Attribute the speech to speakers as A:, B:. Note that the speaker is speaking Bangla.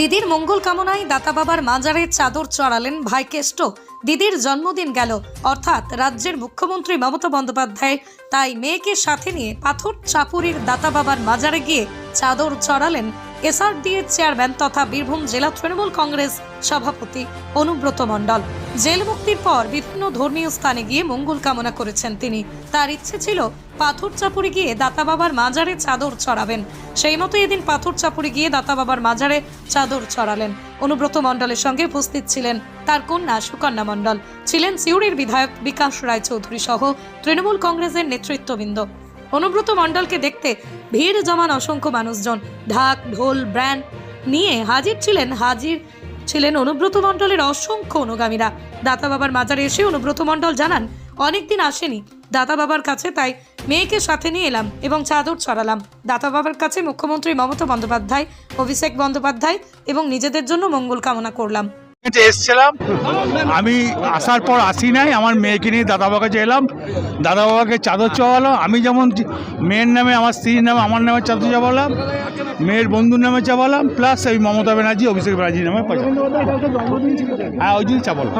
A: দিদির মঙ্গল কামনায় দাতা বাবার মাজারে চাদর চড়ালেন ভাই কেষ্ট দিদির জন্মদিন গেল। অর্থাৎ রাজ্যের মুখ্যমন্ত্রী মমতা বন্দ্যোপাধ্যায় তাই মেয়েকে সাথে নিয়ে পাথর চাপুরির দাতা বাবার মাজারে গিয়ে চাদর চড়ালেন এসআরডিএর চেয়ারম্যান তথা বীরভূম জেলা তৃণমূল কংগ্রেস সভাপতি অনুব্রত মণ্ডল। জেল মুক্তির পর বিভিন্ন ধর্মীয় স্থানে গিয়ে মঙ্গল কামনা করেছেন তিনি। তার ইচ্ছে ছিল পাথর চাপুরি গিয়ে দাতা বাবার মাজারে চাদর চড়াবেন সেই মতো এদিন পাথর চাপুরি গিয়ে দাতা বাবার মাজারে চাদর চড়ালেন অনুব্রত মণ্ডলের সঙ্গে উপস্থিত ছিলেন তার কন্যা সুকন্যা মণ্ডল। ছিলেন সিউড়ির বিধায়ক বিকাশ রায়চৌধুরী সহ তৃণমূল কংগ্রেসের নেতৃত্ববৃন্দ। অনুব্রত মণ্ডলকে দেখতে ভিড় জমান অসংখ্য মানুষজন, ঢাক, ঢোল, ব্র্যান্ড নিয়ে হাজির ছিলেন হাজির ছিলেন অনুব্রত মণ্ডলের অসংখ্য অনুগামীরা। দাতা বাবার মাজারে এসে অনুব্রত মণ্ডল জানান, অনেকদিন আসেনি। দাতা বাবার কাছে তাই মেয়েকে সাথে নিয়ে এলাম এবং চাদর ছড়ালাম। দাতা বাবার কাছে মুখ্যমন্ত্রী মমতা বন্দ্যোপাধ্যায়, অভিষেক বন্দ্যোপাধ্যায় এবং নিজেদের জন্য মঙ্গল কামনা করলাম।
B: এসছিলাম আমি আসার পর আসি নাই আমার মেয়েকে নিয়ে দাদা বাবাকে কাছে এলাম দাদা বাবাকে চাদর চাওয়ালাম আমি যেমন মেয়ের নামে আমার স্ত্রীর নামে আমার নামে চাদর চাওয়ালাম মেয়ের বন্ধুর নামে চাওয়ালাম প্লাস আমি মমতা ব্যানার্জি অভিষেক ব্যানার্জির নামে। হ্যাঁ ওই জন্য চাপালাম